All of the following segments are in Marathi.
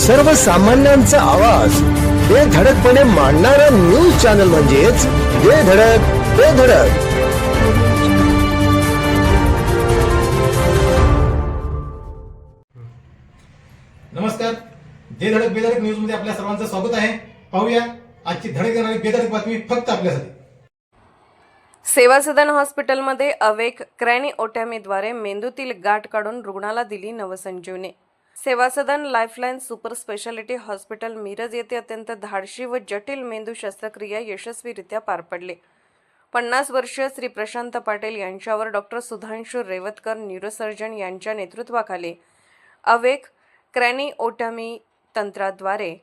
सर्वसामान्यांचा आवाज. बेधडकपणे मांडणारा न्यूज चॅनल म्हणजेच बेधडक बेधडक नमस्कार. जे धडक बेधडक न्यूजमध्ये आपल्या सर्वांचं स्वागत आहे. पाहूया आजची धडक देणारी बेधडक बातमी फक्त आपल्यासाठी. सेवा सदन हॉस्पिटलमध्ये अवेक क्रॅनिओटॅमीद्वारे मेंदूतील गाठ काढून रुग्णाला दिली नवसंजीवनी. Seva Sadan Lifeline super speciality hospital Miraj येथे अत्यंत धाडशी व जटिल मेंदू शस्त्रक्रिया यशस्वीरित्या पार पडली. पन्नास वर्षीय श्री प्रशांत पाटील यांच्यावर डॉक्टर सुधांशू रेवतकर न्यूरोसर्जन यांच्या नेतृत्वाखाली अवेक क्रॅनिओटॅमी तंत्राद्वारे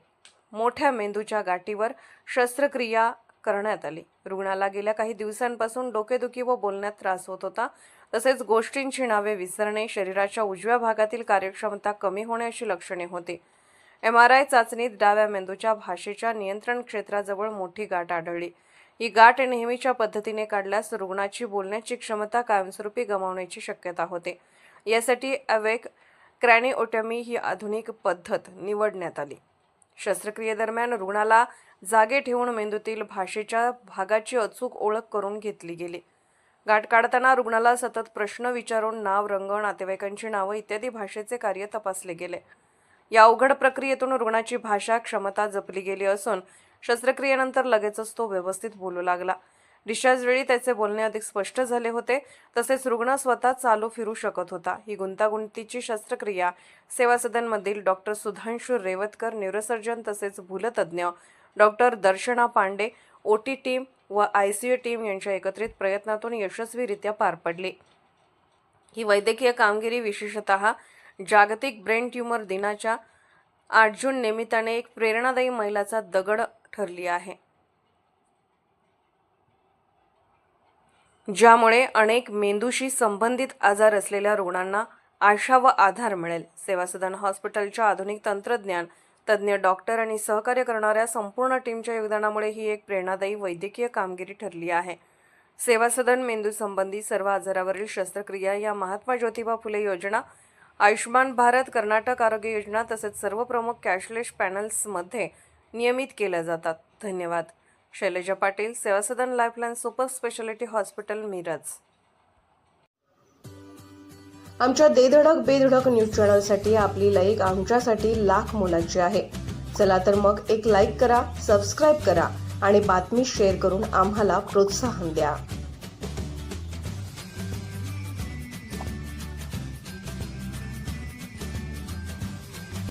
मोठ्या मेंदूच्या गाठीवर शस्त्रक्रिया करण्यात आली. रुग्णाला गेल्या काही दिवसांपासून डोकेदुखी व बोलण्यात त्रास होत होता. तसेच गोष्टींची नावे विसरणे शरीराच्या उजव्या भागातील कार्यक्षमता कमी होणे अशी लक्षणे होती. एम आर आय चाचणीत डाव्या मेंदूच्या भाषेच्या नियंत्रण क्षेत्राजवळ मोठी गाठ आढळली. ही गाठ नेहमीच्या पद्धतीने काढल्यास रुग्णाची बोलण्याची क्षमता कायमस्वरूपी गमावण्याची शक्यता होते. यासाठी अवेक क्रॅनिओटमी ही आधुनिक पद्धत निवडण्यात आली. शस्त्रक्रियेदरम्यान रुग्णाला जागे ठेवून मेंदूतील भाषेच्या भागाची अचूक ओळख करून घेतली गेली. गाठ काढताना रुग्णाला सतत प्रश्न विचारून नाव रंग नातेवाईकांची नावं इत्यादी भाषेचे कार्य तपासले गेले. या अवघड प्रक्रियेतून रुग्णाची भाषा क्षमता जपली गेली असून शस्त्रक्रियेनंतर लगेचच तो व्यवस्थित बोलू लागला. डिस्चार्ज वेळी त्याचे बोलणे अधिक स्पष्ट झाले होते. तसेच रुग्ण स्वतः चालू फिरू शकत होता. ही गुंतागुंतीची शस्त्रक्रिया सेवा सदनमधील डॉक्टर सुधांशू रेवतकर न्यूरोसर्जन तसेच भूलतज्ञ doctor Darshana Pande O T team व आय सी यू टीम यांच्या एकत्रित प्रयत्नातून यशस्वीरित्या पार पडली. ही वैद्यकीय कामगिरी विशेषतः जागतिक ब्रेन ट्यूमर दिनाच्या आठ जून निमित्ताने एक प्रेरणादायी महिलाचा दगड ठरली आहे. ज्यामुळे अनेक मेंदूशी संबंधित आजार असलेल्या रुग्णांना आशा व आधार मिळेल. सेवा सदन हॉस्पिटलच्या आधुनिक तंत्रज्ञान तज्ज्ञ डॉक्टर आणि सहकार्य करणाऱ्या संपूर्ण टीमच्या योगदानामुळे ही एक प्रेरणादायी वैद्यकीय कामगिरी ठरली आहे. सेवा सदन मेंदू संबंधी सर्व आजारावरील शस्त्रक्रिया या महात्मा ज्योतिबा फुले योजना आयुष्यमान भारत कर्नाटक आरोग्य योजना तसेच सर्व प्रमुख कॅशलेस पॅनल्समध्ये नियमित केल्या जातात. धन्यवाद. Shailaja Patil Seva Sadan Lifeline super speciality hospital Miraj. आमच्या देधडक बेधडक न्यूज चॅनलसाठी आपली लाईक आमच्यासाठी लाख मोलाची आहे. चला तर मग एक लाईक करा सबस्क्राईब करा आणि बातमी शेअर करून आम्हाला प्रोत्साहन द्या.